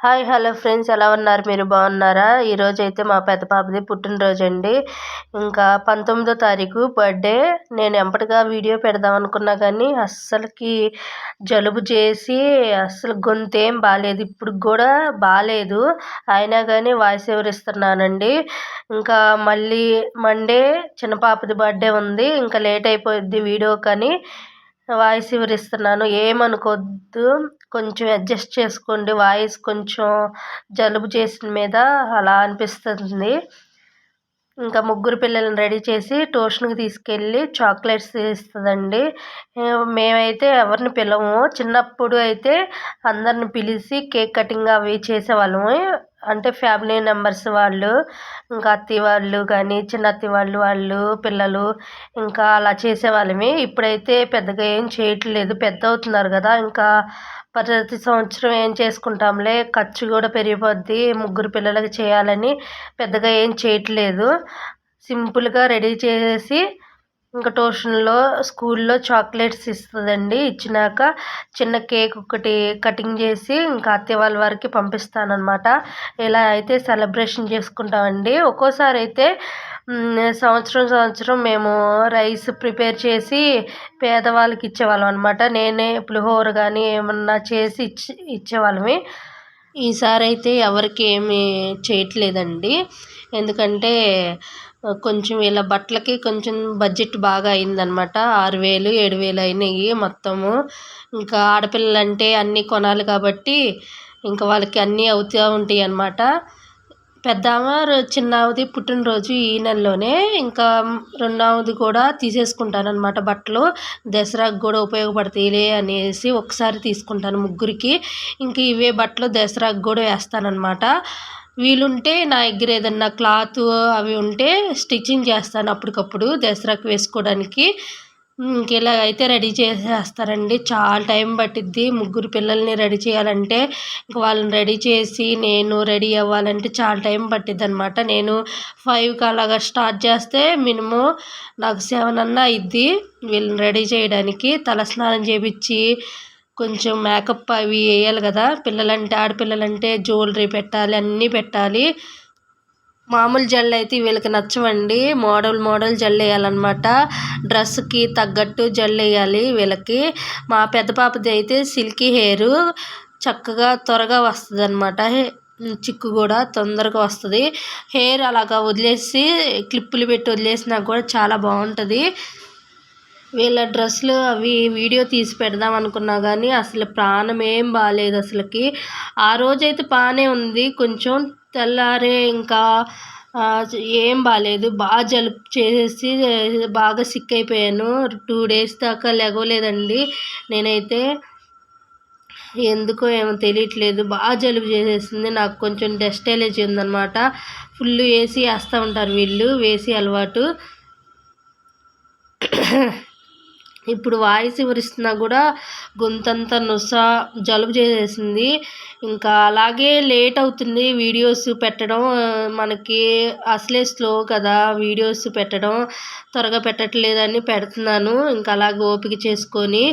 Hi hello friends ఎలా ఉన్నారు? మీరు బాగున్నారా? ఈరోజు అయితే మా పెద్ద పాపది పుట్టినరోజు అండి ఇంకా పంతొమ్మిదో తారీఖు బర్త్డే. నేను ఎంపటిగా వీడియో పెడదాం అనుకున్నా కానీ అస్సలకి జలుబు చేసి అస్సలు గొంతు ఏం బాగాలేదు ఇప్పుడు కూడా బాగాలేదు అయినా కానీ వాయిస్ ఎవరిస్తున్నానండి ఇంకా మళ్ళీ మండే చిన్న పాపది బర్త్డే ఉంది. ఇంకా లేట్ అయిపోయింది వీడియో కానీ. వాయిస్ వివరిస్తున్నాను. ఏమనుకోవద్దు. కొంచెం అడ్జస్ట్ చేసుకోండి. వాయిస్ కొంచెం జలుబు చేసిన మీద అలా అనిపిస్తుంది. ఇంకా ముగ్గురు పిల్లల్ని రెడీ చేసి ట్యూషన్కి తీసుకెళ్ళి చాక్లెట్స్ ఇస్తుందండి. మేమైతే ఎవరిని పిలవము. చిన్నప్పుడు అయితే అందరిని పిలిచి కేక్ కటింగ్ అవి చేసేవాళ్ళము. అంటే ఫ్యామిలీ మెంబర్స్ వాళ్ళు ఇంకా అత్తయ్య వాళ్ళు కానీ చిన్న అత్తయ్య వాళ్ళు వాళ్ళు పిల్లలు ఇంకా అలా చేసేవాళ్ళమే. ఇప్పుడైతే పెద్దగా ఏం చేయట్లేదు. పెద్ద అవుతున్నారు కదా. ఇంకా ప్రతి సంవత్సరం ఏం చేసుకుంటాంలే? ఖర్చు కూడా పెరిగిపోద్ది. ముగ్గురు పిల్లలకి చేయాలని పెద్దగా ఏం చేయట్లేదు. సింపుల్గా రెడీ చేసి ఇంకా ట్యూషన్లో స్కూల్లో చాక్లెట్స్ ఇస్తుందండి. ఇచ్చినాక చిన్న కేక్ ఒకటి కటింగ్ చేసి ఇంకా అత్తే వాళ్ళ వారికి పంపిస్తానమాట ఇలా అయితే సెలబ్రేషన్ చేసుకుంటామండి. ఒక్కోసారి అయితే సంవత్సరం సంవత్సరం మేము రైస్ ప్రిపేర్ చేసి పేదవాళ్ళకి ఇచ్చేవాళ్ళం అనమాట నేనే పులిహోర కానీ ఏమన్నా చేసి ఇచ్చి ఇచ్చేవాళ్ళమి. ఈసారి అయితే ఎవరికి ఏమీ చేయట్లేదండి. ఎందుకంటే కొంచెం ఇలా బట్టలకి కొంచెం బడ్జెట్ బాగా అయిందనమాట ఆరు వేలు ఏడు వేలు అయినాయి మొత్తము. ఇంకా ఆడపిల్లలు అంటే అన్నీ కొనాలి కాబట్టి ఇంకా వాళ్ళకి అన్నీ అవుతూ ఉంటాయి అన్నమాట. పెద్దామ చిన్నావది పుట్టినరోజు ఈ నెలలోనే ఇంకా రెండవది కూడా తీసేసుకుంటాను అనమాట బట్టలు. దసరాకు కూడా ఉపయోగపడతాయిలే అనేసి ఒకసారి తీసుకుంటాను ముగ్గురికి. ఇంక ఇవే బట్టలు దసరాకు కూడా వేస్తానన్నమాట. వీలుంటే నా దగ్గర ఏదన్నా క్లాత్ అవి ఉంటే స్టిచ్చింగ్ చేస్తాను అప్పటికప్పుడు దసరాకు వేసుకోవడానికి. ఇలా అయితే రెడీ చేసేస్తారండి. చాలా టైం పట్టిద్ది ముగ్గురు పిల్లల్ని రెడీ చేయాలంటే. ఇంక వాళ్ళని రెడీ చేసి నేను రెడీ అవ్వాలంటే చాలా టైం పట్టిద్ది అనమాట నేను ఫైవ్కి అలాగా స్టార్ట్ చేస్తే మినిమం నాకు సెవెన్ అన్నా అయ్యిద్ది వీళ్ళని రెడీ చేయడానికి. తలస్నానం చేపించి కొంచెం మేకప్ అవి వేయాలి కదా. పిల్లలంటే ఆడపిల్లలంటే జ్యువెలరీ పెట్టాలి అన్నీ పెట్టాలి. మామూలు జల్లు అయితే వీళ్ళకి నచ్చవండి. మోడల్ మోడల్ జల్లు వేయాలన్నమాట. డ్రెస్కి తగ్గట్టు జల్లు వేయాలి వీళ్ళకి. మా పెద్ద పాపది అయితే సిల్కీ హెయిర్ చక్కగా త్వరగా వస్తుంది అనమాట చిక్కు కూడా తొందరగా వస్తుంది. హెయిర్ అలాగా వదిలేసి క్లిప్పులు పెట్టి వదిలేసినా కూడా చాలా బాగుంటుంది. వీళ్ళ డ్రెస్సులు అవి వీడియో తీసి పెడదాం అనుకున్నా కానీ అసలు ప్రాణం ఏం బాగాలేదు అసలుకి. ఆ రోజైతే బాగానే ఉంది. కొంచెం తెల్లారే ఇంకా ఏం బాగాలేదు బాగా జలుబు చేసేసి బాగా సిక్ అయిపోయాను. టూ డేస్ దాకా లేగలేదండి నేనైతే ఎందుకో ఏమో తెలియట్లేదు. బాగా జలుబు చేసేసింది. నాకు కొంచెం డస్ట్ ఎలర్జీ ఉందన్నమాట. ఫుల్ వేసి వేస్తూ ఉంటారు వీళ్ళు. వేసి అలవాటు. ఇప్పుడు వాయిస్ వివరిస్తున్నా కూడా గొంతంతా నొస జలుబు చేసేసింది. ఇంకా అలాగే లేట్ అవుతుంది వీడియోస్ పెట్టడం. మనకి అసలే స్లో కదా వీడియోస్ పెట్టడం. త్వరగా పెట్టట్లేదని పెడుతున్నాను. ఇంకా అలాగే ఓపిక చేసుకొని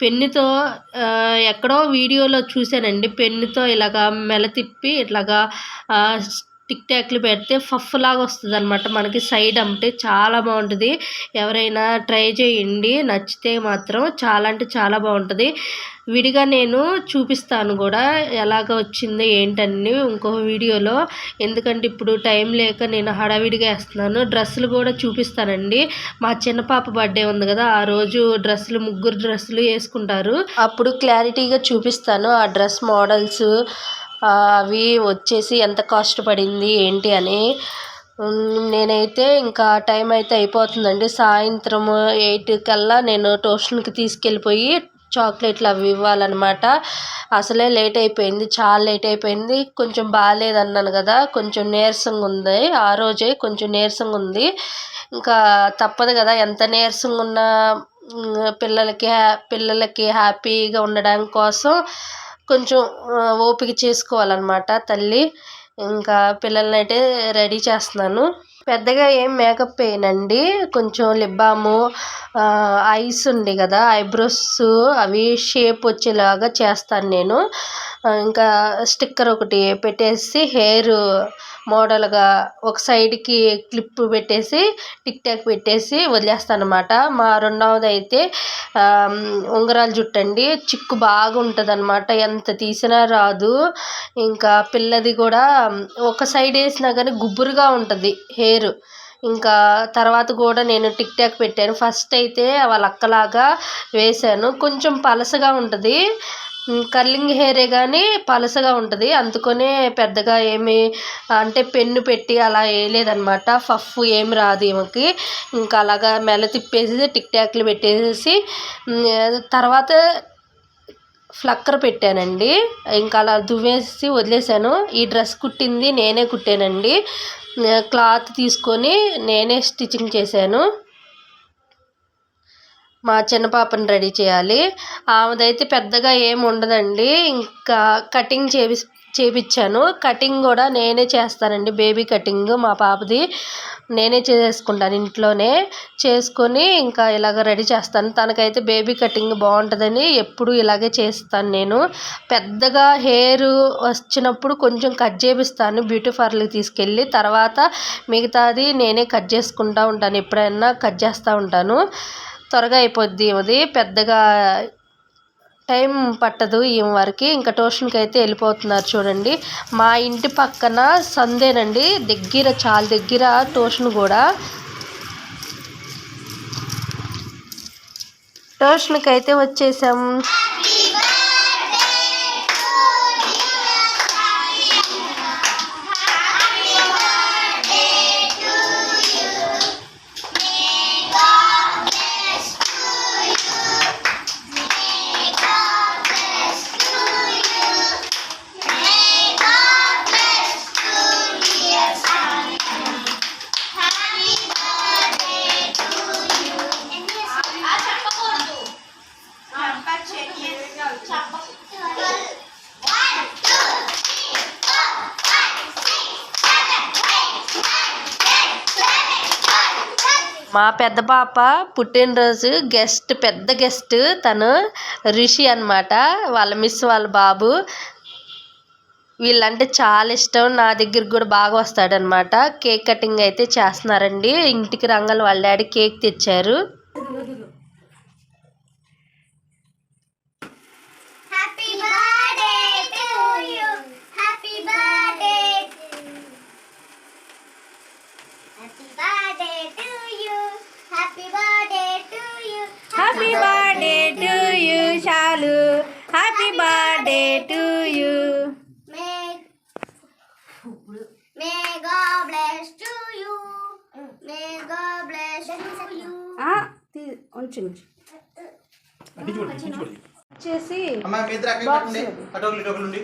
పెన్నుతో ఎక్కడో వీడియోలో చూశానండి. పెన్నుతో ఇలాగా మెల తిప్పి ఇట్లాగా టిక్ టాక్లు పెడితే ఫఫ్ లాగా వస్తుంది అనమాట మనకి సైడ్ అమ్మితే చాలా బాగుంటుంది. ఎవరైనా ట్రై చేయండి. నచ్చితే మాత్రం చాలా అంటే చాలా బాగుంటుంది. విడిగా నేను చూపిస్తాను కూడా ఎలాగ వచ్చింది ఏంటని ఇంకో వీడియోలో. ఎందుకంటే ఇప్పుడు టైం లేక నేను హడావిడిగా వేస్తున్నాను. డ్రెస్సులు కూడా చూపిస్తానండి. మా చిన్న పాప బర్త్డే ఉంది కదా ఆ రోజు డ్రెస్సులు ముగ్గురు డ్రెస్సులు వేసుకుంటారు. అప్పుడు క్లారిటీగా చూపిస్తాను ఆ డ్రెస్ మోడల్స్. అవి వచ్చేసి ఎంత కాస్ట్ పడింది ఏంటి అని. నేనైతే ఇంకా టైం అయితే అయిపోతుందండి. సాయంత్రం ఎయిట్ కల్లా నేను ట్యూషన్కి తీసుకెళ్ళిపోయి చాక్లెట్లు అవి ఇవ్వాలన్నమాట. అసలే లేట్ అయిపోయింది చాలా లేట్ అయిపోయింది. కొంచెం బాగాలేదన్నాను కదా కొంచెం నీరసంగా ఉంది. ఆ రోజే కొంచెం నీరసంగా ఉంది. ఇంకా తప్పదు కదా ఎంత నీరసంగా ఉన్నా పిల్లలకి పిల్లలకి హ్యాపీగా ఉండడం కోసం కొంచెం ఓపిక చేసుకోవాలన్నమాట తల్లి. ఇంకా పిల్లల్ని అయితే రెడీ చేస్తున్నాను. పెద్దగా ఏం మేకప్ వేయనండి. కొంచెం లిప్ బాము ఐస్ ఉంది కదా ఐబ్రోస్ అవి షేప్ వచ్చేలాగా చేస్తాను నేను. ఇంకా స్టిక్కర్ ఒకటి పెట్టేసి హెయిర్ మోడల్గా ఒక సైడ్కి క్లిప్ పెట్టేసి టిక్ టాక్ పెట్టేసి వదిలేస్తాను అనమాట మా రెండవది అయితే ఉంగరాల జుట్టు అండి. చిక్కు బాగా ఉంటుంది అనమాట ఎంత తీసినా రాదు. ఇంకా పిల్లది కూడా ఒక సైడ్ వేసినా కానీ గుబురుగా ఉంటుంది హెయిర్. ఇంకా తర్వాత కూడా నేను టిక్ టాక్ పెట్టాను. ఫస్ట్ అయితే వాళ్ళ అక్కలాగా వేశాను. కొంచెం పలసగా ఉంటుంది. కర్లింగ్ హెయిరే కానీ పలసగా ఉంటుంది. అందుకనే పెద్దగా ఏమి అంటే పెన్ను పెట్టి అలా వేయలేదనమాట ఫఫ్ ఏమి రాదు ఈమెకి. ఇంకా అలాగా మెల్ల తిప్పేసి టిక్ టాక్లు పెట్టేసి తర్వాత ఫ్లక్కర్ పెట్టానండి. ఇంకా అలా దువ్వేసి వదిలేసాను ఈ డ్రెస్ కుట్టింది నేనే కుట్టానండి. క్లాత్ తీసుకొని నేనే స్టిచ్చింగ్ చేశాను. మా చిన్న పాపని రెడీ చేయాలి. ఆమెదైతే పెద్దగా ఏమి ఉండదండి. ఇంకా కటింగ్ చేపి చేపించాను కటింగ్ కూడా నేనే చేస్తానండి. బేబీ కటింగ్ మా పాపది నేనే చేసుకుంటాను ఇంట్లోనే. చేసుకొని ఇంకా ఇలాగ రెడీ చేస్తాను. తనకైతే బేబీ కటింగ్ బాగుంటుందని ఎప్పుడు ఇలాగే చేస్తాను నేను. పెద్దగా హెయిర్ వచ్చినప్పుడు కొంచెం కట్ చేపిస్తాను. బ్యూటీ పార్లర్కి తీసుకెళ్ళి తర్వాత మిగతాది నేనే కట్ చేసుకుంటూ ఉంటాను. ఎప్పుడైనా కట్ చేస్తూ ఉంటాను. త్వరగా అయిపోద్ది. అది పెద్దగా టైం పట్టదు ఈమె వరకు. ఇంకా ట్యూషన్కి అయితే వెళ్ళిపోతున్నారు చూడండి. మా ఇంటి పక్కన సందేనండి. దగ్గర చాలా దగ్గర ట్యూషన్ కూడా. ట్యూషన్కి అయితే వచ్చేసాం. మా పెద్ద పాప పుట్టినరోజు గెస్ట్ పెద్ద గెస్ట్ తను రిషి అనమాట వాళ్ళ మిస్ వాళ్ళ బాబు. వీళ్ళంటే చాలా ఇష్టం. నా దగ్గరికి కూడా బాగా వస్తాడనమాట కేక్ కటింగ్ అయితే చేస్తున్నారండి. ఇంటికి రంగలు వాళ్ళ డాడీ కేక్ తెచ్చారు. Happy birthday to you Shalu happy birthday to you May God bless to you. May God bless to you. ఉంచు వచ్చేసి అమ్మా మీ ఇద్దరు పెట్టండి ఉండి.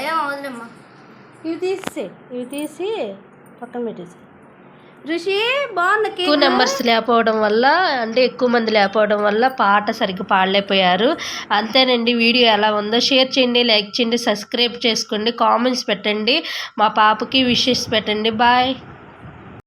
ఏం అవదులేమ్మా ఇవి తీసి ఇవి తీసి పక్కన పెట్టేసి. ఋషి బాగుంది ఎక్కువ నెంబర్స్ లేకపోవడం వల్ల అంటే ఎక్కువ మంది లేకపోవడం వల్ల పాట సరిగ్గా పాడలేకపోయారు. అంతేనండి వీడియో ఎలా ఉందో. షేర్ చేయండి లైక్ చేయండి సబ్స్క్రైబ్ చేసుకోండి కామెంట్స్ పెట్టండి. మా పాపకి విషెస్ పెట్టండి. బాయ్.